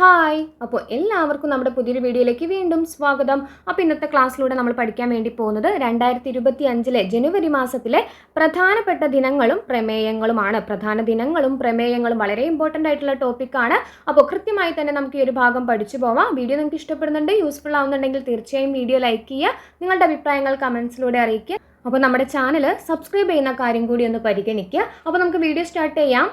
Hi. അപ്പോൾ എല്ലാവർക്കും നമ്മുടെ പുതിയൊരു വീഡിയോയിലേക്ക് വീണ്ടും സ്വാഗതം. അപ്പോൾ ഇന്നത്തെ ക്ലാസ്സിലൂടെ നമ്മൾ പഠിക്കാൻ വേണ്ടി പോകുന്നത് രണ്ടായിരത്തി ഇരുപത്തി അഞ്ചിലെ ജനുവരി മാസത്തിലെ പ്രധാനപ്പെട്ട ദിനങ്ങളും പ്രമേയങ്ങളുമാണ്. പ്രധാന ദിനങ്ങളും പ്രമേയങ്ങളും വളരെ ഇമ്പോർട്ടന്റ് ആയിട്ടുള്ള ടോപ്പിക്കാണ് അപ്പോൾ കൃത്യമായി തന്നെ നമുക്ക് ഈ ഒരു ഭാഗം പഠിച്ചു പോവാം. വീഡിയോ നിങ്ങൾക്ക് ഇഷ്ടപ്പെടുന്നുണ്ട് യൂസ്ഫുൾ ആവുന്നുണ്ടെങ്കിൽ തീർച്ചയായും വീഡിയോ ലൈക്ക് ചെയ്യുക. നിങ്ങളുടെ അഭിപ്രായങ്ങൾ കമൻസിലൂടെ അറിയിക്കുക. അപ്പോൾ നമ്മുടെ ചാനൽ സബ്സ്ക്രൈബ് ചെയ്യുന്ന കാര്യം കൂടി ഒന്ന് പരിഗണിക്കുക. അപ്പോൾ നമുക്ക് വീഡിയോ സ്റ്റാർട്ട് ചെയ്യാം.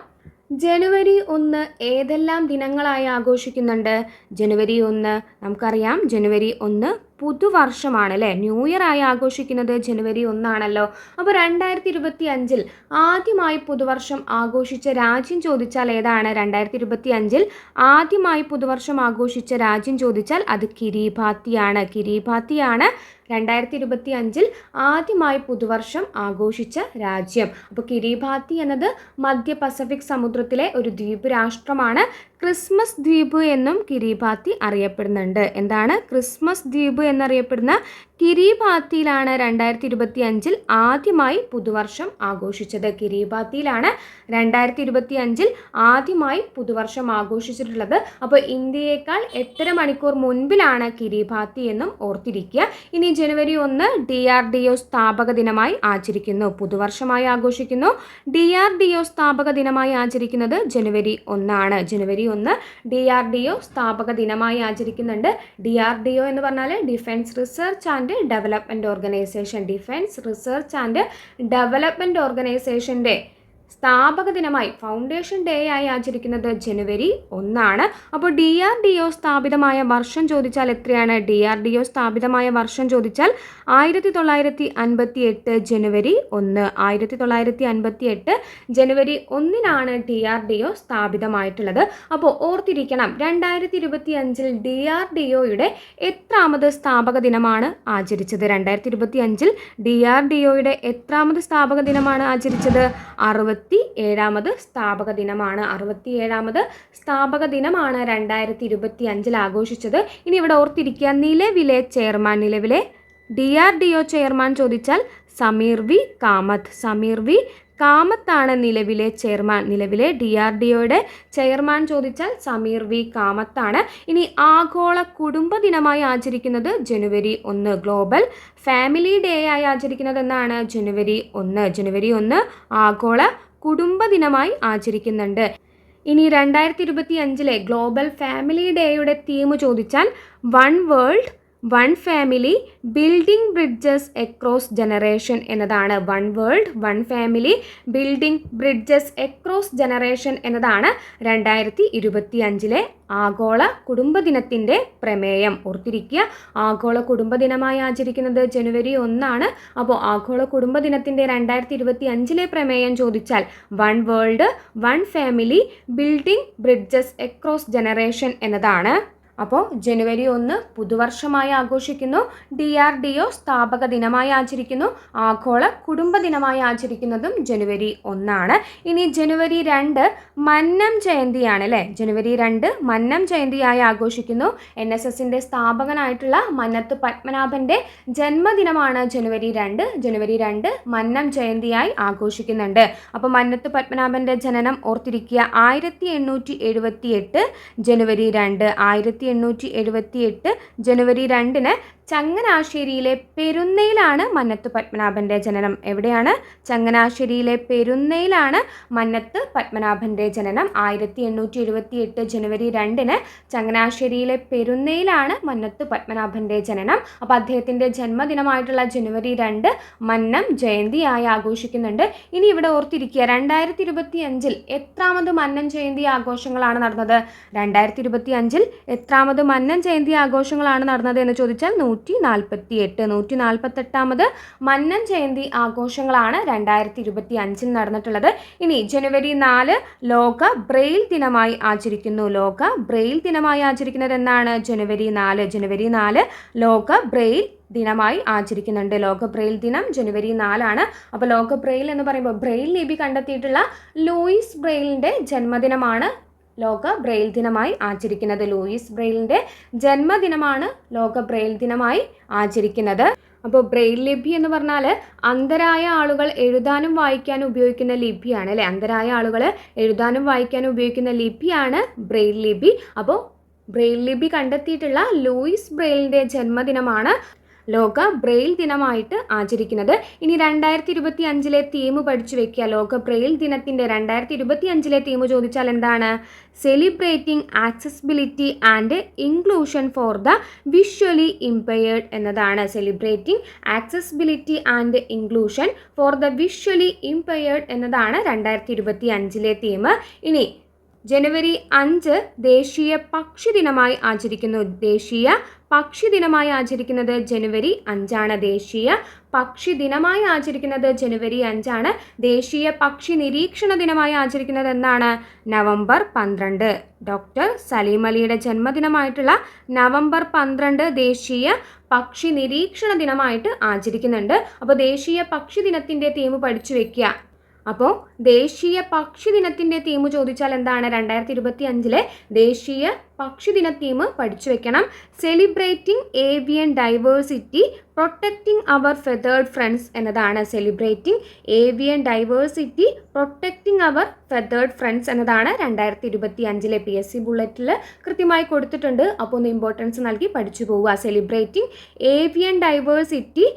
ജനുവരി ഒന്ന് ഏതെല്ലാം ദിനങ്ങളായി ആഘോഷിക്കുന്നുണ്ട്? ജനുവരി ഒന്ന് നമുക്കറിയാം. ജനുവരി ഒന്ന് പുതുവർഷമാണ് അല്ലേ ന്യൂ ഇയർ ആയി ആഘോഷിക്കുന്നത് ജനുവരി ഒന്നാണല്ലോ. അപ്പോൾ രണ്ടായിരത്തി ഇരുപത്തി അഞ്ചിൽ ആദ്യമായി പുതുവർഷം ആഘോഷിച്ച രാജ്യം ചോദിച്ചാൽ ഏതാണ്? രണ്ടായിരത്തി ഇരുപത്തി അഞ്ചിൽ ആദ്യമായി പുതുവർഷം ആഘോഷിച്ച രാജ്യം ചോദിച്ചാൽ അത് കിരീബാത്തിയാണ് കിരീബാത്തിയാണ് രണ്ടായിരത്തി ഇരുപത്തി അഞ്ചിൽ ആദ്യമായി പുതുവർഷം ആഘോഷിച്ച രാജ്യം. അപ്പോൾ കിരീബാത്തി എന്നത് മധ്യ പസഫിക് സമുദ്രത്തിലെ ഒരു ദ്വീപ് രാഷ്ട്രമാണ്. ക്രിസ്മസ് ദ്വീപ് എന്നും കിരീബാത്തി അറിയപ്പെടുന്നുണ്ട്. എന്താണ് ക്രിസ്മസ് ദ്വീപ് എന്നറിയപ്പെടുന്ന കിരീബാത്തിയിലാണ് രണ്ടായിരത്തി ഇരുപത്തി അഞ്ചിൽ ആദ്യമായി പുതുവർഷം ആഘോഷിച്ചത്. കിരീബാത്തിയിലാണ് രണ്ടായിരത്തി ഇരുപത്തി അഞ്ചിൽ ആദ്യമായി പുതുവർഷം ആഘോഷിച്ചിട്ടുള്ളത്. അപ്പോൾ ഇന്ത്യയേക്കാൾ എട്ടര മണിക്കൂർ മുൻപിലാണ് കിരീബാത്തി എന്നും ഓർത്തിരിക്കുക. ഇനി ജനുവരി ഒന്ന് ഡി ആർ ഡി ഒ സ്ഥാപക ദിനമായി ആചരിക്കുന്നു. പുതുവർഷമായി ആഘോഷിക്കുന്നു. ഡി ആർ ഡി ഒ സ്ഥാപക ദിനമായി ആചരിക്കുന്നത് ജനുവരി ഒന്നാണ്. ജനുവരി ഒന്ന് ഡി ആർ ഡി ഒ സ്ഥാപക ദിനമായി ആചരിക്കുന്നുണ്ട്. ഡി ആർ ഡി ഒ എന്ന് പറഞ്ഞാൽ defence research and development organisation defence research and development ഓർഗനൈസേഷന്റെ സ്ഥാപക ദിനമായി ഫൗണ്ടേഷൻ ഡേ ആയി ആചരിക്കുന്നത് ജനുവരി ഒന്നാണ്. അപ്പോൾ ഡി ആർ ഡി ഒ സ്ഥാപിതമായ വർഷം ചോദിച്ചാൽ എത്രയാണ്? ഡി ആർ ഡി ഒ സ്ഥാപിതമായ വർഷം ചോദിച്ചാൽ ആയിരത്തി തൊള്ളായിരത്തി അൻപത്തി എട്ട് ജനുവരി ഒന്ന്. ആയിരത്തി തൊള്ളായിരത്തി അൻപത്തി എട്ട് ജനുവരി ഒന്നിനാണ് ഡി ആർ ഡി ഒ സ്ഥാപിതമായിട്ടുള്ളത്. അപ്പോൾ ഓർത്തിരിക്കണം രണ്ടായിരത്തി ഇരുപത്തി അഞ്ചിൽ ഡി ആർ ഡി ഒയുടെ എത്രാമത് സ്ഥാപക ദിനമാണ് ആചരിച്ചത്? രണ്ടായിരത്തി ഇരുപത്തി അഞ്ചിൽ ഡി ആർ ഡി ഒയുടെ എത്രാമത് സ്ഥാപക ദിനമാണ് ആചരിച്ചത്? അറുപത്തി ഏഴാമത് സ്ഥാപക ദിനമാണ്. അറുപത്തി ഏഴാമത് സ്ഥാപക ദിനമാണ് രണ്ടായിരത്തി ഇരുപത്തി അഞ്ചിൽ ആഘോഷിച്ചത്. ഇനി ഇവിടെ ഓർത്തിരിക്കുക നിലവിലെ ചെയർമാൻ നിലവിലെ D R D O chairman ചോദിച്ചാൽ സമീർ വി കാമത്ത്. സമീർ വി കാമത്താണ് നിലവിലെ ചെയർമാൻ. നിലവിലെ ഡി ആർ ഡി ഒയുടെ ചെയർമാൻ ചോദിച്ചാൽ സമീർ വി കാമത്താണ്. ഇനി ആഗോള കുടുംബ ദിനമായി ആചരിക്കുന്നത് ജനുവരി ഒന്ന്. ഗ്ലോബൽ ഫാമിലി ഡേ ആയി ആചരിക്കുന്നത് എന്നാണ് ജനുവരി ഒന്ന്. ജനുവരി ഒന്ന് ആഗോള കുടുംബ ദിനമായി ആചരിക്കുന്നുണ്ട്. ഇനി രണ്ടായിരത്തി ഇരുപത്തി അഞ്ചിലെ ഗ്ലോബൽ ഫാമിലി ഡേയുടെ തീം ചോദിച്ചാൽ one world one family building bridges across generation എന്നതാണ് one world one family building bridges across generation എന്നതാണ് രണ്ടായിരത്തി ഇരുപത്തി അഞ്ചിലെ ആഗോള കുടുംബദിനത്തിന്റെ പ്രമേയം. ഓർത്തിരിക്കുക ആഗോള കുടുംബദിനമായി ആചരിക്കുന്നത് ജനുവരി ഒന്നാണ്. അപ്പോൾ ആഗോള കുടുംബദിനത്തിന്റെ രണ്ടായിരത്തി ഇരുപത്തി അഞ്ചിലെ പ്രമേയം ചോദിച്ചാൽ one world one family building bridges across generation എന്നതാണ് അപ്പോൾ ജനുവരി ഒന്ന് പുതുവർഷമായി ആഘോഷിക്കുന്നു. ഡി ആർ ഡി ഒ സ്ഥാപക ദിനമായി ആചരിക്കുന്നു. ആഗോള കുടുംബ ദിനമായി ആചരിക്കുന്നതും ജനുവരി ഒന്നാണ്. ഇനി ജനുവരി രണ്ട് മന്നം ജയന്തിയാണ് അല്ലേ? ജനുവരി രണ്ട് മന്നം ജയന്തിയായി ആഘോഷിക്കുന്നു. എൻ എസ് എസിന്റെ സ്ഥാപകനായിട്ടുള്ള മന്നത്ത് പത്മനാഭന്റെ ജന്മദിനമാണ് ജനുവരി രണ്ട്. ജനുവരി രണ്ട് മന്നം ജയന്തിയായി ആഘോഷിക്കുന്നുണ്ട്. അപ്പോൾ മന്നത്ത് പത്മനാഭന്റെ ജനനം ഓർത്തിരിക്കുക. ആയിരത്തി എണ്ണൂറ്റി എഴുപത്തി എട്ട് ജനുവരി രണ്ട്. ആയിരത്തി എണ്ണൂറ്റി എഴുപത്തി എട്ട് ജനുവരി രണ്ടിന് ചങ്ങനാശ്ശേരിയിലെ പെരുന്നയിലാണ് മന്നത്ത് പത്മനാഭന്റെ ജനനം. എവിടെയാണ്? ചങ്ങനാശ്ശേരിയിലെ പെരുന്നയിലാണ് മന്നത്ത് പത്മനാഭന്റെ ജനനം. ആയിരത്തി എണ്ണൂറ്റി എഴുപത്തി എട്ട് ജനുവരി രണ്ടിന് ചങ്ങനാശ്ശേരിയിലെ പെരുന്നയിലാണ് മന്നത്ത് പത്മനാഭന്റെ ജനനം. അപ്പോൾ അദ്ദേഹത്തിന്റെ ജന്മദിനമായിട്ടുള്ള ജനുവരി രണ്ട് മന്നം ജയന്തിയായി ആഘോഷിക്കുന്നുണ്ട്. ഇനി ഇവിടെ ഓർത്തിരിക്കുക രണ്ടായിരത്തി ഇരുപത്തി അഞ്ചിൽ എത്രാമത് മന്നം ജയന്തി ആഘോഷങ്ങളാണ് നടന്നത്? രണ്ടായിരത്തി ഇരുപത്തി അഞ്ചിൽ എത്രാമത് മന്നം ജയന്തി ആഘോഷങ്ങളാണ് നടന്നത് എന്ന് ചോദിച്ചാൽ നൂറ്റി നാൽപ്പത്തി എട്ട് നൂറ്റി നാൽപ്പത്തെട്ടാമത് മന്നൻ ജയന്തി ആഘോഷങ്ങളാണ് രണ്ടായിരത്തി ഇരുപത്തി അഞ്ചിൽ നടന്നിട്ടുള്ളത്. ഇനി ജനുവരി നാല് ലോക ബ്രെയിൽ ദിനമായി ആചരിക്കുന്നു. ലോക ബ്രെയിൽ ദിനമായി ആചരിക്കുന്നത് എന്നാണ് ജനുവരി നാല്. ജനുവരി നാല് ലോക ബ്രെയിൽ ദിനമായി ആചരിക്കുന്നുണ്ട്. ലോക ബ്രെയിൽ ദിനം ജനുവരി നാലാണ്. അപ്പോൾ ലോക ബ്രെയിൽ എന്ന് പറയുമ്പോൾ ബ്രെയിൽ ലിപി കണ്ടെത്തിയിട്ടുള്ള ലൂയിസ് ബ്രെയിലിന്റെ ജന്മദിനമാണ് ലോക ബ്രെയിൽ ദിനമായി ആചരിക്കുന്നത്. ലൂയിസ് ബ്രെയിലിന്റെ ജന്മദിനമാണ് ലോക ബ്രെയിൽ ദിനമായി ആചരിക്കുന്നത്. അപ്പോൾ ബ്രെയിൽ ലിപി എന്ന് പറഞ്ഞാൽ അന്ധരായ ആളുകൾ എഴുതാനും വായിക്കാനും ഉപയോഗിക്കുന്ന ലിപിയാണ് അല്ലേ? അന്ധരായ ആളുകൾ എഴുതാനും വായിക്കാനും ഉപയോഗിക്കുന്ന ലിപിയാണ് ബ്രെയിൽ ലിപി. അപ്പോൾ ബ്രെയിൽ ലിപി കണ്ടെത്തിയിട്ടുള്ള ലൂയിസ് ബ്രെയിലിന്റെ ജന്മദിനമാണ് ലോക ബ്രെയിൽ ദിനമായിട്ട് ആചരിക്കുന്നത്. ഇനി രണ്ടായിരത്തി ഇരുപത്തി അഞ്ചിലെ തീം പഠിച്ചു വെക്കുക. ലോക ബ്രെയിൽ ദിനത്തിന്റെ രണ്ടായിരത്തി ഇരുപത്തി അഞ്ചിലെ തീം ചോദിച്ചാൽ എന്താണ്? Celebrating accessibility and inclusion for the visually impaired എന്നതാണ്. Celebrating accessibility and inclusion for the visually impaired എന്നതാണ് രണ്ടായിരത്തി ഇരുപത്തി അഞ്ചിലെ തീം ഇനി ജനുവരി അഞ്ച് ദേശീയ പക്ഷി ദിനമായി ആചരിക്കുന്നു. ദേശീയ പക്ഷി ദിനമായി ആചരിക്കുന്നത് ജനുവരി അഞ്ചാണ്. ദേശീയ പക്ഷി ദിനമായി ആചരിക്കുന്നത് ജനുവരി അഞ്ചാണ്. ദേശീയ പക്ഷി നിരീക്ഷണ ദിനമായി ആചരിക്കുന്നത് എന്നാണ് നവംബർ പന്ത്രണ്ട്. ഡോക്ടർ സലീം അലിയുടെ ജന്മദിനമായിട്ടുള്ള നവംബർ പന്ത്രണ്ട് ദേശീയ പക്ഷി നിരീക്ഷണ ദിനമായിട്ട് ആചരിക്കുന്നുണ്ട്. അപ്പോൾ ദേശീയ പക്ഷി ദിനത്തിന്റെ തീം പഠിച്ചു വെക്കുക അപ്പോൾ ദേശീയ പക്ഷി ദിനത്തിന്റെ തീം ചോദിച്ചാൽ എന്താണ്? രണ്ടായിരത്തി ഇരുപത്തി അഞ്ചിലെ ദേശീയ പക്ഷി ദിന തീം പഠിച്ചു വെക്കണം. Celebrating avian diversity protecting our feathered friends എന്നതാണ്. Celebrating avian diversity protecting our feathered friends എന്നതാണ് രണ്ടായിരത്തി ഇരുപത്തി അഞ്ചിലെ പി എസ് സി ബുള്ളറ്റിൽ കൃത്യമായി കൊടുത്തിട്ടുണ്ട്. അപ്പോൾ ഒന്ന് ഇമ്പോർട്ടൻസ് നൽകി പഠിച്ചു പോവുക. Celebrating avian diversity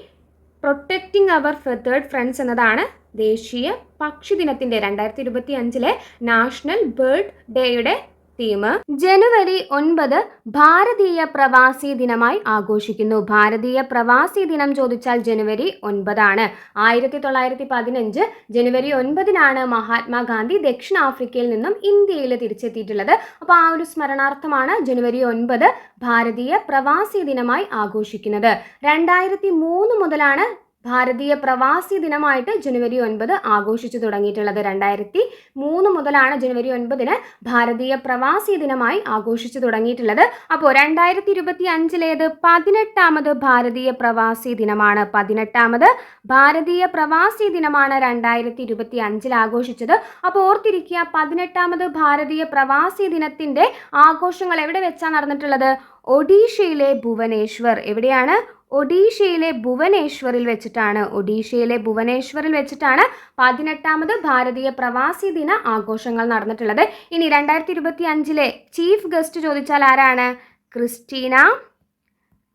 protecting our feathered friends എന്നതാണ് ദേശീയ പക്ഷി ദിനത്തിന്റെ രണ്ടായിരത്തി ഇരുപത്തി അഞ്ചിലെ നാഷണൽ ബേർഡ് ഡേയുടെ തീം. ജനുവരി ഒൻപത് ഭാരതീയ പ്രവാസി ദിനമായി ആഘോഷിക്കുന്നു. ഭാരതീയ പ്രവാസി ദിനം ചോദിച്ചാൽ ജനുവരി ഒൻപതാണ്. ആയിരത്തി തൊള്ളായിരത്തി പതിനഞ്ച് ജനുവരി ഒൻപതിനാണ് മഹാത്മാഗാന്ധി ദക്ഷിണാഫ്രിക്കയിൽ നിന്നും ഇന്ത്യയിൽ തിരിച്ചെത്തിയിട്ടുള്ളത്. അപ്പോൾ ആ ഒരു സ്മരണാർത്ഥമാണ് ജനുവരി ഒൻപത് ഭാരതീയ പ്രവാസി ദിനമായി ആഘോഷിക്കുന്നത്. രണ്ടായിരത്തി മൂന്ന് മുതലാണ് ഭാരതീയ പ്രവാസി ദിനമായിട്ട് ജനുവരി ഒൻപത് ആഘോഷിച്ചു തുടങ്ങിയിട്ടുള്ളത്. രണ്ടായിരത്തി മൂന്ന് മുതലാണ് ജനുവരി ഒൻപതിന് ഭാരതീയ പ്രവാസി ദിനമായി ആഘോഷിച്ചു തുടങ്ങിയിട്ടുള്ളത്. അപ്പോൾ രണ്ടായിരത്തി ഇരുപത്തി അഞ്ചിലേത് പതിനെട്ടാമത് ഭാരതീയ പ്രവാസി ദിനമാണ്. പതിനെട്ടാമത് ഭാരതീയ പ്രവാസി ദിനമാണ് രണ്ടായിരത്തി ഇരുപത്തി അഞ്ചിൽ ആഘോഷിച്ചത്. അപ്പോൾ ഓർത്തിരിക്കുക പതിനെട്ടാമത് ഭാരതീയ പ്രവാസി ദിനത്തിന്റെ ആഘോഷങ്ങൾ എവിടെ വെച്ചാണ് നടന്നിട്ടുള്ളത്? ഒഡീഷയിലെ ഭുവനേശ്വർ. എവിടെയാണ്? ഒഡീഷയിലെ ഭുവനേശ്വറിൽ വെച്ചിട്ടാണ് ഒഡീഷയിലെ ഭുവനേശ്വറിൽ വെച്ചിട്ടാണ് പതിനെട്ടാമത് ഭാരതീയ പ്രവാസി ദിന ആഘോഷങ്ങൾ നടന്നിട്ടുള്ളത്. ഇനി രണ്ടായിരത്തി ഇരുപത്തി അഞ്ചിലെ ചീഫ് ഗസ്റ്റ് ചോദിച്ചാൽ ആരാണ്? Christina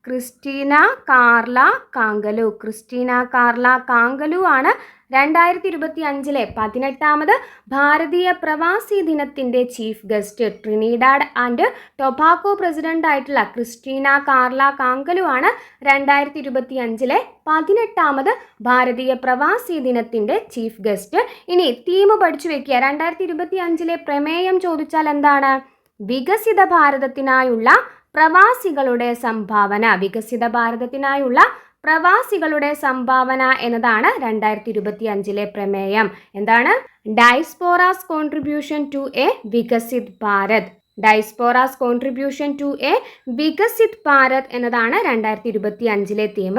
Christina Carla Kangaloo. Christina Carla Kangaloo ആണ് രണ്ടായിരത്തി ഇരുപത്തി അഞ്ചിലെ പതിനെട്ടാമത് ഭാരതീയ പ്രവാസി ദിനത്തിന്റെ chief guest. Trinidad and Tobago president ആയിട്ടുള്ള ക്രിസ്റ്റീന കാർല കാങ്കലു ആണ് രണ്ടായിരത്തി ഇരുപത്തി അഞ്ചിലെ പതിനെട്ടാമത് ഭാരതീയ പ്രവാസി ദിനത്തിന്റെ ചീഫ് ഗസ്റ്റ്. ഇനി തീം പഠിച്ചു വെക്കുക. രണ്ടായിരത്തി ഇരുപത്തി അഞ്ചിലെ പ്രമേയം ചോദിച്ചാൽ എന്താണ്? വികസിത ഭാരതത്തിനായുള്ള പ്രവാസികളുടെ സംഭാവന വികസിത ഭാരതത്തിനായുള്ള പ്രവാസികളുടെ സംഭാവന എന്നതാണ് രണ്ടായിരത്തി ഇരുപത്തി അഞ്ചിലെ പ്രമേയം. എന്താണ്? Diaspora's contribution to a Viksit Bharat. Diaspora's contribution to a Viksit Bharat എന്നതാണ് രണ്ടായിരത്തി ഇരുപത്തി അഞ്ചിലെ തീം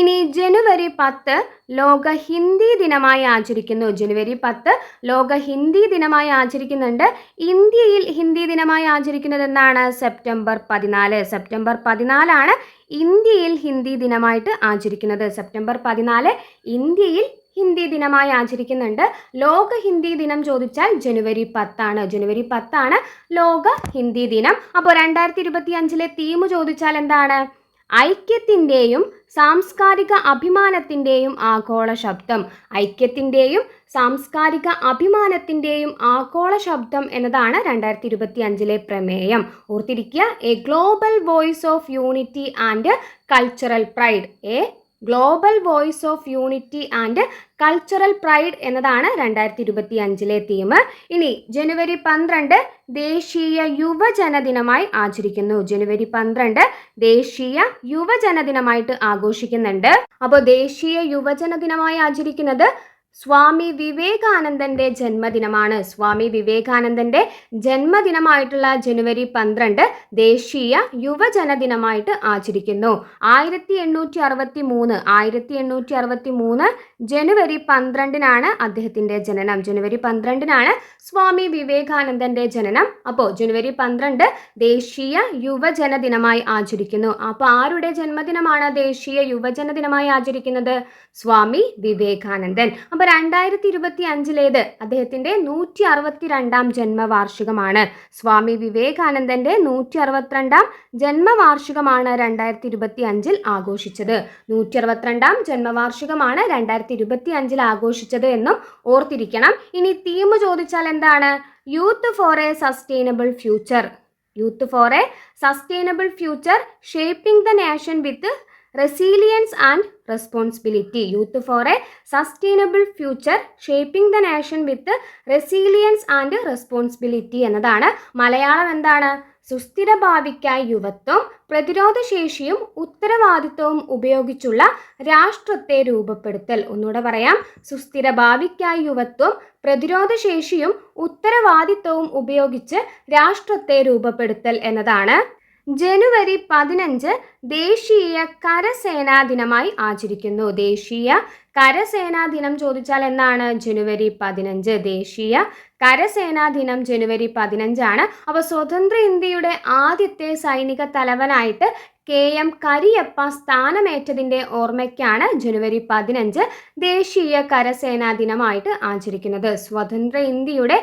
ഇനി ജനുവരി പത്ത് ലോക ഹിന്ദി ദിനമായി ആചരിക്കുന്നു. ജനുവരി പത്ത് ലോക ഹിന്ദി ദിനമായി ആചരിക്കുന്നുണ്ട്. ഇന്ത്യയിൽ ഹിന്ദി ദിനമായി ആചരിക്കുന്നത് എന്നാണ് സെപ്റ്റംബർ പതിനാല്. സെപ്റ്റംബർ പതിനാലാണ് ഇന്ത്യയിൽ ഹിന്ദി ദിനമായിട്ട് ആചരിക്കുന്നത്. സെപ്റ്റംബർ പതിനാല് ഇന്ത്യയിൽ ഹിന്ദി ദിനമായി ആചരിക്കുന്നുണ്ട്. ലോക ഹിന്ദി ദിനം ചോദിച്ചാൽ ജനുവരി പത്താണ്. ജനുവരി പത്താണ് ലോക ഹിന്ദി ദിനം. അപ്പോൾ രണ്ടായിരത്തി ഇരുപത്തി അഞ്ചിലെ തീം ചോദിച്ചാൽ എന്താണ്? ഐക്യത്തിന്റെയും സാംസ്കാരിക അഭിമാനത്തിന്റെയും ആഗോള ശബ്ദം. ഐക്യത്തിന്റെയും സാംസ്കാരിക അഭിമാനത്തിന്റെയും ആഗോള ശബ്ദം എന്നതാണ് രണ്ടായിരത്തി ഇരുപത്തി അഞ്ചിലെ പ്രമേയം. ഓർത്തിരിക്കുക a global voice of unity and cultural pride a global voice of unity and cultural pride എന്നതാണ് രണ്ടായിരത്തി ഇരുപത്തി അഞ്ചിലെ തീം ഇനി ജനുവരി പന്ത്രണ്ട് ദേശീയ യുവജന ദിനമായി ആചരിക്കുന്നു. ജനുവരി പന്ത്രണ്ട് ദേശീയ യുവജന ദിനമായിട്ട് ആഘോഷിക്കുന്നുണ്ട്. അപ്പോൾ ദേശീയ യുവജന ദിനമായി ആചരിക്കുന്നത് സ്വാമി വിവേകാനന്ദന്റെ ജന്മദിനമാണ്. സ്വാമി വിവേകാനന്ദന്റെ ജന്മദിനമായിട്ടുള്ള ജനുവരി പന്ത്രണ്ട് ദേശീയ യുവജന ദിനമായിട്ട് ആചരിക്കുന്നു. ആയിരത്തി എണ്ണൂറ്റി അറുപത്തി മൂന്ന് ആയിരത്തി എണ്ണൂറ്റി അറുപത്തി മൂന്ന് ജനുവരി പന്ത്രണ്ടിനാണ് അദ്ദേഹത്തിന്റെ ജനനം. ജനുവരി പന്ത്രണ്ടിനാണ് സ്വാമി വിവേകാനന്ദന്റെ ജനനം. അപ്പോൾ ജനുവരി പന്ത്രണ്ട് ദേശീയ യുവജന ദിനമായി ആചരിക്കുന്നു. അപ്പോൾ ആരുടെ ജന്മദിനമാണ് ദേശീയ യുവജന ദിനമായി ആചരിക്കുന്നത്? സ്വാമി വിവേകാനന്ദൻ. അപ്പോൾ രണ്ടായിരത്തി ഇരുപത്തി അഞ്ചിലേത് അദ്ദേഹത്തിന്റെ നൂറ്റി അറുപത്തി രണ്ടാം ജന്മവാർഷികമാണ്. സ്വാമി വിവേകാനന്ദന്റെ നൂറ്റി അറുപത്തിരണ്ടാം ജന്മവാർഷികമാണ് രണ്ടായിരത്തി ഇരുപത്തി അഞ്ചിൽ ആഘോഷിച്ചത്. നൂറ്റി അറുപത്തിരണ്ടാം ജന്മവാർഷികമാണ് രണ്ടായിരത്തി ഇരുപത്തി അഞ്ചിൽ ആഘോഷിച്ചത് എന്നും ഓർത്തിരിക്കണം. ഇനി തീം ചോദിച്ചാൽ എന്താണ്? Youth for a sustainable future youth for a sustainable future shaping the nation with resilience and responsibility youth for a sustainable future shaping the nation with resilience and responsibility എന്നതാണ്. മലയാളം എന്താണ്? സുസ്ഥിര ഭാവിക്കായി യുവത്വം പ്രതിരോധശേഷിയും ഉത്തരവാദിത്വവും ഉപയോഗിച്ചുള്ള രാഷ്ട്രത്തെ രൂപപ്പെടുത്തൽ. ഒന്നുകൂടെ പറയാം. സുസ്ഥിര ഭാവിക്കായി യുവത്വം പ്രതിരോധശേഷിയും ഉത്തരവാദിത്വവും ഉപയോഗിച്ച് രാഷ്ട്രത്തെ രൂപപ്പെടുത്തൽ എന്നതാണ്. ജനുവരി പതിനഞ്ച് ദേശീയ കരസേനാ ദിനമായി ആചരിക്കുന്നു. ദേശീയ കരസേനാ ദിനം ചോദിച്ചാൽ എന്താണ്? ജനുവരി പതിനഞ്ച് ദേശീയ കരസേനാ ദിനം ജനുവരി പതിനഞ്ചാണ്. അപ്പോൾ സ്വതന്ത്ര ഇന്ത്യയുടെ ആദ്യത്തെ സൈനിക തലവനായിട്ട് കെ എം കരിയപ്പ സ്ഥാനമേറ്റതിന്റെ ഓർമ്മയ്ക്കാണ് ജനുവരി പതിനഞ്ച് ദേശീയ കരസേനാ ദിനമായിട്ട് ആചരിക്കുന്നത്. സ്വതന്ത്ര ഇന്ത്യയുടെ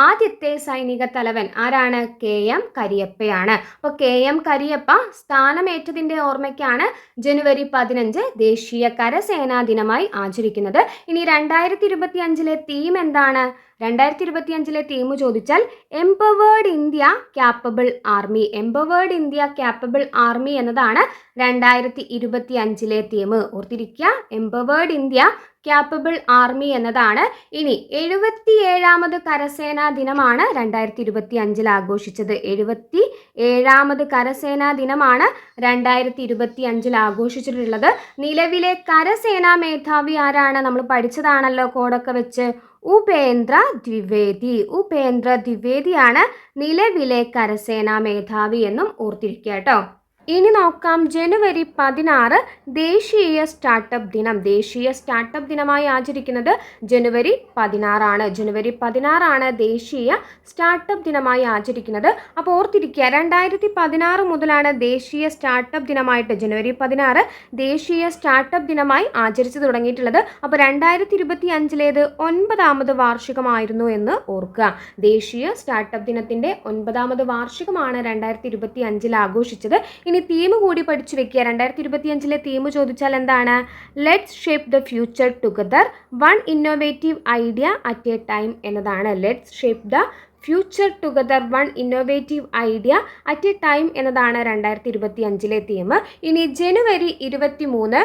ആദ്യത്തെ സൈനിക തലവൻ ആരാണ്? കെ എം കരിയപ്പയാണ്. അപ്പോൾ കെ എം കരിയപ്പ സ്ഥാനമേറ്റതിന്റെ ഓർമ്മയ്ക്കാണ് ജനുവരി പതിനഞ്ച് ദേശീയ കരസേനാ ദിനമായി ആചരിക്കുന്നത്. ഇനി രണ്ടായിരത്തി ഇരുപത്തി അഞ്ചിലെ തീം എന്താണ്? രണ്ടായിരത്തി ഇരുപത്തി അഞ്ചിലെ തീം ചോദിച്ചാൽ empowered India capable army empowered India capable army എന്നതാണ് രണ്ടായിരത്തി ഇരുപത്തി അഞ്ചിലെ തീം ഓർത്തിരിക്കുക എംപവേർഡ് ഇന്ത്യ ക്യാപ്പബിൾ ആർമി എന്നതാണ്. ഇനി എഴുപത്തി ഏഴാമത് കരസേനാ ദിനമാണ് രണ്ടായിരത്തി ഇരുപത്തി അഞ്ചിൽ ആഘോഷിച്ചത്. എഴുപത്തി ഏഴാമത് കരസേനാ ദിനമാണ് രണ്ടായിരത്തി ഇരുപത്തി അഞ്ചിൽ ആഘോഷിച്ചിട്ടുള്ളത്. നിലവിലെ കരസേനാ മേധാവി ആരാണ്? നമ്മൾ പഠിച്ചതാണല്ലോ കോഡൊക്കെ വെച്ച്. ഉപേന്ദ്ര ദ്വിവേദി. ഉപേന്ദ്ര ദ്വിവേദിയാണ് നിലവിലെ കരസേനാ മേധാവി എന്നും ഓർത്തിരിക്കുക കേട്ടോ. ഇനി നോക്കാം. ജനുവരി പതിനാറ് ദേശീയ സ്റ്റാർട്ടപ്പ് ദിനം. ദേശീയ സ്റ്റാർട്ടപ്പ് ദിനമായി ആചരിക്കുന്നത് ജനുവരി പതിനാറാണ്. ജനുവരി പതിനാറാണ് ദേശീയ സ്റ്റാർട്ടപ്പ് ദിനമായി ആചരിക്കുന്നത്. അപ്പോൾ ഓർത്തിരിക്കുക രണ്ടായിരത്തി പതിനാറ് മുതലാണ് ദേശീയ സ്റ്റാർട്ടപ്പ് ദിനമായിട്ട് ജനുവരി പതിനാറ് ദേശീയ സ്റ്റാർട്ടപ്പ് ദിനമായി ആചരിച്ചു തുടങ്ങിയിട്ടുള്ളത്. അപ്പോൾ രണ്ടായിരത്തി ഇരുപത്തി അഞ്ചിലേത് ഒൻപതാമത് വാർഷികമായിരുന്നു എന്ന് ഓർക്കുക. ദേശീയ സ്റ്റാർട്ടപ്പ് ദിനത്തിന്റെ ഒൻപതാമത് വാർഷികമാണ് രണ്ടായിരത്തി ഇരുപത്തി അഞ്ചിൽ ആഘോഷിച്ചത്. ഇനി തീം കൂടി പഠിച്ചു വെക്കുക. രണ്ടായിരത്തി ഇരുപത്തി അഞ്ചിലെ തീം ചോദിച്ചാൽ എന്താണ്? Let's shape the future together one innovative idea at a time എന്നതാണ്. Let's shape the future together one innovative idea at a time എന്നതാണ് രണ്ടായിരത്തി ഇരുപത്തി അഞ്ചിലെ തീം ഇനി ജനുവരി ഇരുപത്തി മൂന്ന്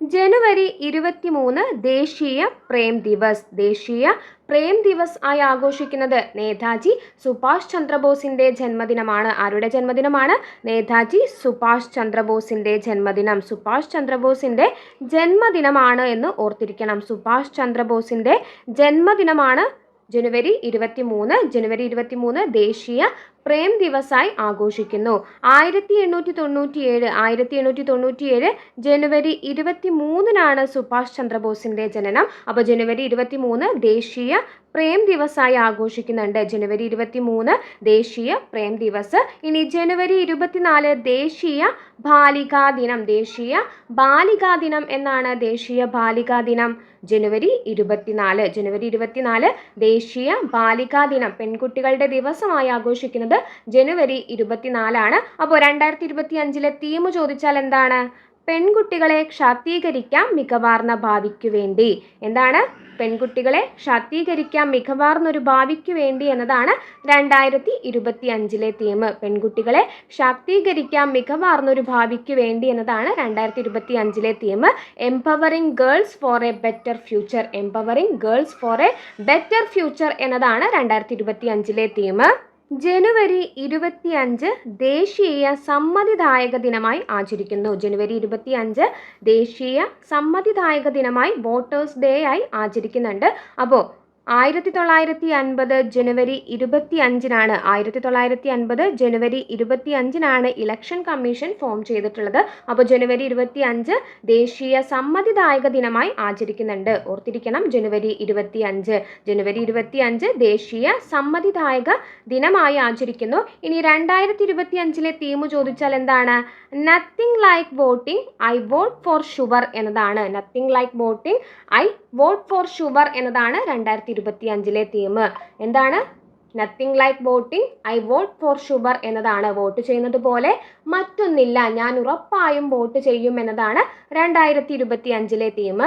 ജനുവരി ഇരുപത്തി മൂന്ന് ദേശീയ പ്രേം ദിവസ്. ദേശീയ പ്രേം ദിവസ് ആയി ആഘോഷിക്കുന്നത് നേതാജി സുഭാഷ് ചന്ദ്രബോസിന്റെ ജന്മദിനമാണ്. ആരുടെ ജന്മദിനമാണ്? നേതാജി സുഭാഷ് ചന്ദ്രബോസിന്റെ ജന്മദിനം. സുഭാഷ് ചന്ദ്രബോസിന്റെ ജന്മദിനമാണ് എന്ന് ഓർത്തിരിക്കണം. സുഭാഷ് ചന്ദ്രബോസിന്റെ ജന്മദിനമാണ് ജനുവരി ഇരുപത്തി മൂന്ന് ജനുവരി ഇരുപത്തി മൂന്ന് ദേശീയ പ്രേം ദിവസായി ആഘോഷിക്കുന്നു. ആയിരത്തി എണ്ണൂറ്റി തൊണ്ണൂറ്റിയേഴ് ആയിരത്തി എണ്ണൂറ്റി തൊണ്ണൂറ്റിയേഴ് ജനുവരി ഇരുപത്തി മൂന്നിനാണ് സുഭാഷ് ചന്ദ്രബോസിന്റെ ജനനം. അപ്പോൾ ജനുവരി ഇരുപത്തി മൂന്ന് ദേശീയ പ്രേം ദിവസായി ആഘോഷിക്കുന്നുണ്ട്. ജനുവരി ഇരുപത്തി മൂന്ന് ദേശീയ പ്രേം ദിവസ്. ഇനി ജനുവരി ഇരുപത്തിനാല് ദേശീയ ബാലികാ ദിനം. ദേശീയ ബാലികാ ദിനം എന്നാണ് ദേശീയ ബാലികാ ദിനം. ജനുവരി ഇരുപത്തിനാല്. ജനുവരി ഇരുപത്തിനാല് ദേശീയ ബാലികാ ദിനം. പെൺകുട്ടികളുടെ ദിവസമായി ആഘോഷിക്കുന്നത് ജനുവരി ഇരുപത്തിനാലാണ്. അപ്പോൾ രണ്ടായിരത്തി ഇരുപത്തി അഞ്ചിലെ തീം ചോദിച്ചാൽ എന്താണ്? പെൺകുട്ടികളെ ശാക്തീകരിക്കാം മികവാർന്ന ഭാവിക്കു വേണ്ടി. എന്താണ്? പെൺകുട്ടികളെ ശാക്തീകരിക്കാം മികവാർന്നൊരു ഭാവിക്കു വേണ്ടി എന്നതാണ് രണ്ടായിരത്തി ഇരുപത്തി അഞ്ചിലെ തീം പെൺകുട്ടികളെ ശാക്തീകരിക്കാം മികവാർന്നൊരു ഭാവിക്കു വേണ്ടി എന്നതാണ് രണ്ടായിരത്തി ഇരുപത്തി അഞ്ചിലെ theme empowering girls for a better future empowering girls for a better future എന്നതാണ് രണ്ടായിരത്തി ഇരുപത്തി അഞ്ചിലെ തീം ജനുവരി ഇരുപത്തി അഞ്ച് ദേശീയ സമ്മതിദായക ദിനമായി ആചരിക്കുന്നു. ജനുവരി ഇരുപത്തി അഞ്ച് ദേശീയ സമ്മതിദായക ദിനമായി വോട്ടേഴ്സ് ഡേ ആയി ആചരിക്കുന്നുണ്ട്. അപ്പോൾ ആയിരത്തി തൊള്ളായിരത്തി അൻപത് ജനുവരി ഇരുപത്തി അഞ്ചിനാണ് ആയിരത്തി തൊള്ളായിരത്തി അൻപത് ജനുവരി ഇരുപത്തി അഞ്ചിനാണ് ഇലക്ഷൻ കമ്മീഷൻ ഫോം ചെയ്തിട്ടുള്ളത്. അപ്പോൾ ജനുവരി ഇരുപത്തി അഞ്ച് ദേശീയ സമ്മതിദായക ദിനമായി ആചരിക്കുന്നുണ്ട്. ഓർത്തിരിക്കണം ജനുവരി ഇരുപത്തി അഞ്ച് ജനുവരി ഇരുപത്തി അഞ്ച് ദേശീയ സമ്മതിദായക ദിനമായി ആചരിക്കുന്നു. ഇനി രണ്ടായിരത്തി ഇരുപത്തി അഞ്ചിലെ തീം ചോദിച്ചാൽ എന്താണ്? Nothing like voting I vote for sure എന്നതാണ്. Nothing like voting I vote for sure എന്നതാണ് രണ്ടായിരത്തി ഇരുപത്തി അഞ്ചിലെ തീം എന്താണ്? Nothing like voting I vote for sure എന്നതാണ് വോട്ട് ചെയ്യുന്നത് പോലെ. മറ്റൊന്നില്ല ഞാൻ ഉറപ്പായും വോട്ട് ചെയ്യും എന്നതാണ് രണ്ടായിരത്തി ഇരുപത്തി അഞ്ചിലെ തീം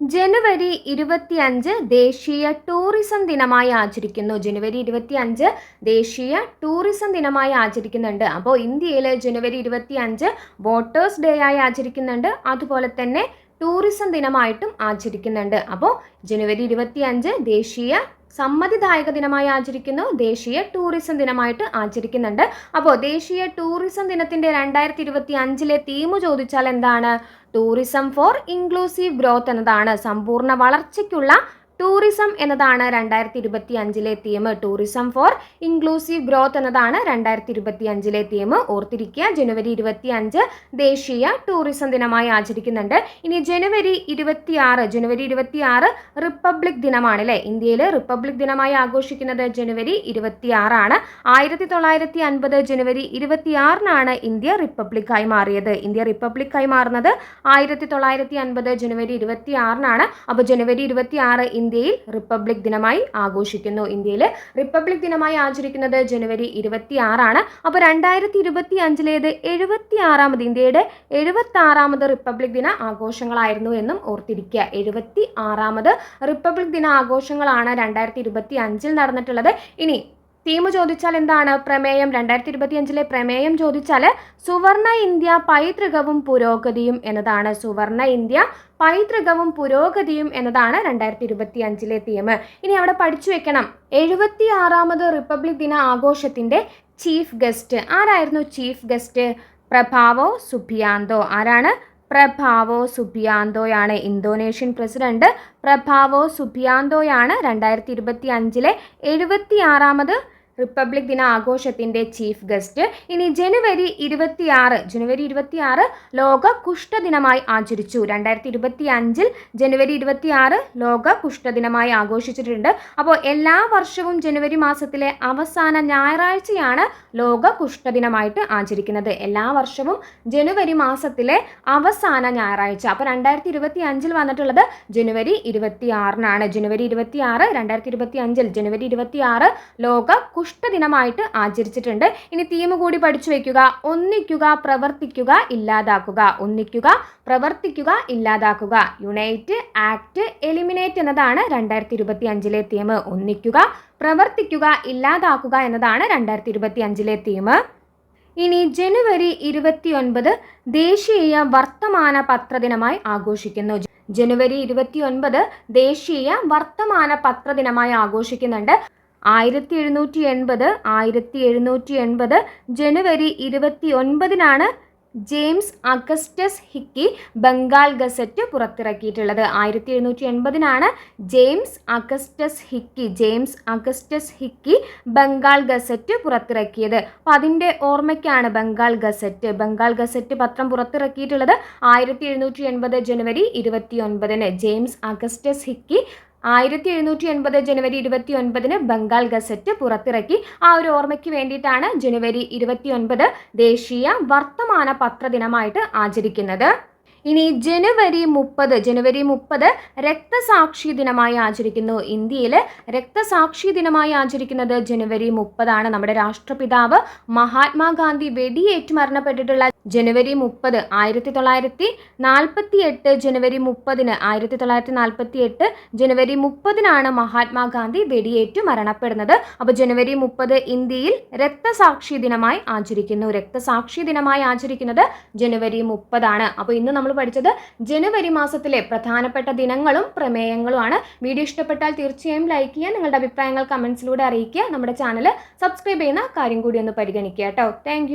ജനുവരി ഇരുപത്തി അഞ്ച് ദേശീയ ടൂറിസം ദിനമായി ആചരിക്കുന്നു. ജനുവരി ഇരുപത്തി അഞ്ച് ദേശീയ ടൂറിസം ദിനമായി ആചരിക്കുന്നുണ്ട്. അപ്പോൾ ഇന്ത്യയിൽ ജനുവരി ഇരുപത്തി അഞ്ച് വോട്ടേഴ്സ് ഡേ ആയി ആചരിക്കുന്നുണ്ട്. അതുപോലെ തന്നെ ടൂറിസം ദിനമായിട്ടും ആചരിക്കുന്നുണ്ട്. അപ്പോൾ ജനുവരി ഇരുപത്തി അഞ്ച് ദേശീയ സമ്മതിദായക ദിനമായി ആചരിക്കുന്നു. ദേശീയ ടൂറിസം ദിനമായിട്ട് ആചരിക്കുന്നുണ്ട്. അപ്പോൾ ദേശീയ ടൂറിസം ദിനത്തിന്റെ രണ്ടായിരത്തി ഇരുപത്തി അഞ്ചിലെ തീം ചോദിച്ചാൽ എന്താണ്? ടൂറിസം ഫോർ ഇൻക്ലൂസീവ് ഗ്രോത്ത് എന്നതാണ്. സമ്പൂർണ വളർച്ചയ്ക്കുള്ള ടൂറിസം എന്നതാണ് രണ്ടായിരത്തി ഇരുപത്തി അഞ്ചിലെ theme tourism for inclusive growth എന്നതാണ് രണ്ടായിരത്തി ഇരുപത്തി അഞ്ചിലെ തീം ഓർത്തിരിക്കുക ജനുവരി ഇരുപത്തി അഞ്ച് ദേശീയ ടൂറിസം ദിനമായി ആചരിക്കുന്നുണ്ട്. ഇനി ജനുവരി ഇരുപത്തി ആറ് ജനുവരി ഇരുപത്തി ആറ് റിപ്പബ്ലിക് ദിനമാണ് അല്ലേ ഇന്ത്യയിൽ റിപ്പബ്ലിക് ദിനമായി ആഘോഷിക്കുന്നത് ജനുവരി ഇരുപത്തി ആറാണ് ആയിരത്തി തൊള്ളായിരത്തി അൻപത് ജനുവരി ഇരുപത്തി ആറിനാണ് ഇന്ത്യ റിപ്പബ്ലിക്കായി മാറിയത്. ഇന്ത്യ റിപ്പബ്ലിക്കായി മാറുന്നത് ആയിരത്തി തൊള്ളായിരത്തി അൻപത് ജനുവരി ഇരുപത്തി ആറിനാണ് അപ്പോൾ ജനുവരി ഇരുപത്തി ആറ് ഇന്ത്യയിൽ റിപ്പബ്ലിക് ദിനമായി ആഘോഷിക്കുന്നു. ഇന്ത്യയിൽ റിപ്പബ്ലിക് ദിനമായി ആചരിക്കുന്നത് ജനുവരി ഇരുപത്തി ആറാണ് അപ്പോൾ രണ്ടായിരത്തി ഇരുപത്തി അഞ്ചിലേത് എഴുപത്തി ആറാമത് ഇന്ത്യയുടെ എഴുപത്തി ആറാമത് റിപ്പബ്ലിക് ദിന ആഘോഷങ്ങളായിരുന്നു എന്നും ഓർത്തിരിക്കുക. എഴുപത്തി ആറാമത് റിപ്പബ്ലിക് ദിന ആഘോഷങ്ങളാണ് രണ്ടായിരത്തി ഇരുപത്തി അഞ്ചിൽ നടന്നിട്ടുള്ളത്. ഇനി തീം ചോദിച്ചാൽ എന്താണ് പ്രമേയം? രണ്ടായിരത്തി ഇരുപത്തി അഞ്ചിലെ പ്രമേയം ചോദിച്ചാൽ സുവർണ ഇന്ത്യ പൈതൃകവും പുരോഗതിയും എന്നതാണ്. സുവർണ ഇന്ത്യ പൈതൃകവും പുരോഗതിയും എന്നതാണ് രണ്ടായിരത്തി ഇരുപത്തി അഞ്ചിലെ തീം ഇനി അവിടെ പഠിച്ചു വെക്കണം. എഴുപത്തി ആറാമത് റിപ്പബ്ലിക് ദിന ആഘോഷത്തിന്റെ ചീഫ് ഗസ്റ്റ്. ആരായിരുന്നു ചീഫ് ഗസ്റ്റ്? Prabowo Subianto. ആരാണ്? പ്രഭാവോ സുബിയാന്തോയാണ്. ഇന്തോനേഷ്യൻ പ്രസിഡന്റ് പ്രഭാവോ സുബിയാന്തോയാണ് രണ്ടായിരത്തി ഇരുപത്തി അഞ്ചിലെ എഴുപത്തി ആറാമത് റിപ്പബ്ലിക് ദിന ആഘോഷത്തിന്റെ ചീഫ് ഗസ്റ്റ്. ഇനി ജനുവരി ഇരുപത്തിയാറ് ജനുവരി ഇരുപത്തിയാറ് ലോക കുഷ്ഠദിനമായി ആചരിച്ചു. രണ്ടായിരത്തി ഇരുപത്തി അഞ്ചിൽ ജനുവരി ഇരുപത്തിയാറ് ലോക കുഷ്ഠദിനമായി ആഘോഷിച്ചിട്ടുണ്ട്. അപ്പോൾ എല്ലാ വർഷവും ജനുവരി മാസത്തിലെ അവസാന ഞായറാഴ്ചയാണ് ലോക കുഷ്ഠദിനമായിട്ട് ആചരിക്കുന്നത്. എല്ലാ വർഷവും ജനുവരി മാസത്തിലെ അവസാന ഞായറാഴ്ച. അപ്പോൾ രണ്ടായിരത്തി ഇരുപത്തി അഞ്ചിൽ വന്നിട്ടുള്ളത് ജനുവരി ഇരുപത്തിയാറിനാണ്. ജനുവരി ഇരുപത്തിയാറ് രണ്ടായിരത്തി ഇരുപത്തി അഞ്ചിൽ ജനുവരി ഇരുപത്തിയാറ് ലോക ലോക കുഷ്ഠദിനമായിട്ട് ആചരിച്ചിട്ടുണ്ട്. ഇനി തീം കൂടി പഠിച്ചു വെക്കുക. ഒന്നിക്കുക പ്രവർത്തിക്കുക ഇല്ലാതാക്കുക. ഒന്നിക്കുക പ്രവർത്തിക്കുക ഇല്ലാതാക്കുക. യുണൈറ്റ് ആക്ട് എലിമിനേറ്റ് എന്നതാണ് രണ്ടായിരത്തി ഇരുപത്തി അഞ്ചിലെ തീം ഒന്നിക്കുക പ്രവർത്തിക്കുക ഇല്ലാതാക്കുക എന്നതാണ് രണ്ടായിരത്തി ഇരുപത്തി അഞ്ചിലെ തീം ഇനി ജനുവരി ഇരുപത്തി ഒൻപത് ദേശീയ വർത്തമാന പത്രദിനമായി ആഘോഷിക്കുന്നു. ജനുവരി ഇരുപത്തി ഒൻപത് ദേശീയ വർത്തമാന പത്രദിനമായി ആഘോഷിക്കുന്നുണ്ട്. ആയിരത്തി എഴുന്നൂറ്റി എൺപത് ആയിരത്തി എഴുന്നൂറ്റി എൺപത് ജനുവരി ഇരുപത്തി ഒൻപതിനാണ് James Augustus Hicky Bengal gazette പുറത്തിറക്കിയിട്ടുള്ളത്. ആയിരത്തി എഴുന്നൂറ്റി എൺപതിനാണ് James Augustus Hicky James Augustus Hicky Bengal gazette പുറത്തിറക്കിയത്. അപ്പോൾ അതിന്റെ ഓർമ്മയ്ക്കാണ് ബംഗാൾ ഗസറ്റ്. ബംഗാൾ ഗസറ്റ് പത്രം പുറത്തിറക്കിയിട്ടുള്ളത് ആയിരത്തി എഴുന്നൂറ്റി എൺപത് ജനുവരി ഇരുപത്തി ഒൻപതിന് ജെയിംസ് അഗസ്റ്റസ് ഹിക്കി ആയിരത്തി എഴുന്നൂറ്റി എൺപത് ജനുവരി ഇരുപത്തി ഒൻപതിന് ബംഗാൾ ഗസറ്റ് പുറത്തിറക്കി. ആ ഒരു ഓർമ്മയ്ക്ക് വേണ്ടിയിട്ടാണ് ജനുവരി ഇരുപത്തി ഒൻപത് ദേശീയ വർത്തമാന പത്ര പത്രദിനമായിട്ട് ആചരിക്കുന്നത്. ഇനി ജനുവരി മുപ്പത് ജനുവരി മുപ്പത് രക്തസാക്ഷി ദിനമായി ആചരിക്കുന്നു. ഇന്ത്യയിൽ രക്തസാക്ഷി ദിനമായി ആചരിക്കുന്നത് ജനുവരി മുപ്പതാണ്. നമ്മുടെ രാഷ്ട്രപിതാവ് മഹാത്മാഗാന്ധി വെടിയേറ്റ് മരണപ്പെട്ടിട്ടുള്ള ജനുവരി മുപ്പത് ആയിരത്തി തൊള്ളായിരത്തി നാൽപ്പത്തി എട്ട് ജനുവരി മുപ്പതിന് ആയിരത്തി തൊള്ളായിരത്തി നാൽപ്പത്തി എട്ട് ജനുവരി മുപ്പതിനാണ് മഹാത്മാഗാന്ധി വെടിയേറ്റ് മരണപ്പെടുന്നത്. അപ്പോൾ ജനുവരി മുപ്പത് ഇന്ത്യയിൽ രക്തസാക്ഷി ദിനമായി ആചരിക്കുന്നു. രക്തസാക്ഷി ദിനമായി ആചരിക്കുന്നത് ജനുവരി മുപ്പതാണ്. അപ്പോൾ ഇന്ന് നമ്മൾ പഠിച്ചത് ജനുവരി മാസത്തിലെ പ്രധാനപ്പെട്ട ദിനങ്ങളും പ്രമേയങ്ങളുമാണ്. വീഡിയോ ഇഷ്ടപ്പെട്ടാൽ തീർച്ചയായും ലൈക്ക് ചെയ്യുക നിങ്ങളുടെ അഭിപ്രായങ്ങൾ കമൻസിലൂടെ അറിയിക്കുക. നമ്മുടെ ചാനൽ സബ്സ്ക്രൈബ് ചെയ്യുന്ന കാര്യം കൂടി ഒന്ന് പരിഗണിക്കുക കേട്ടോ. താങ്ക്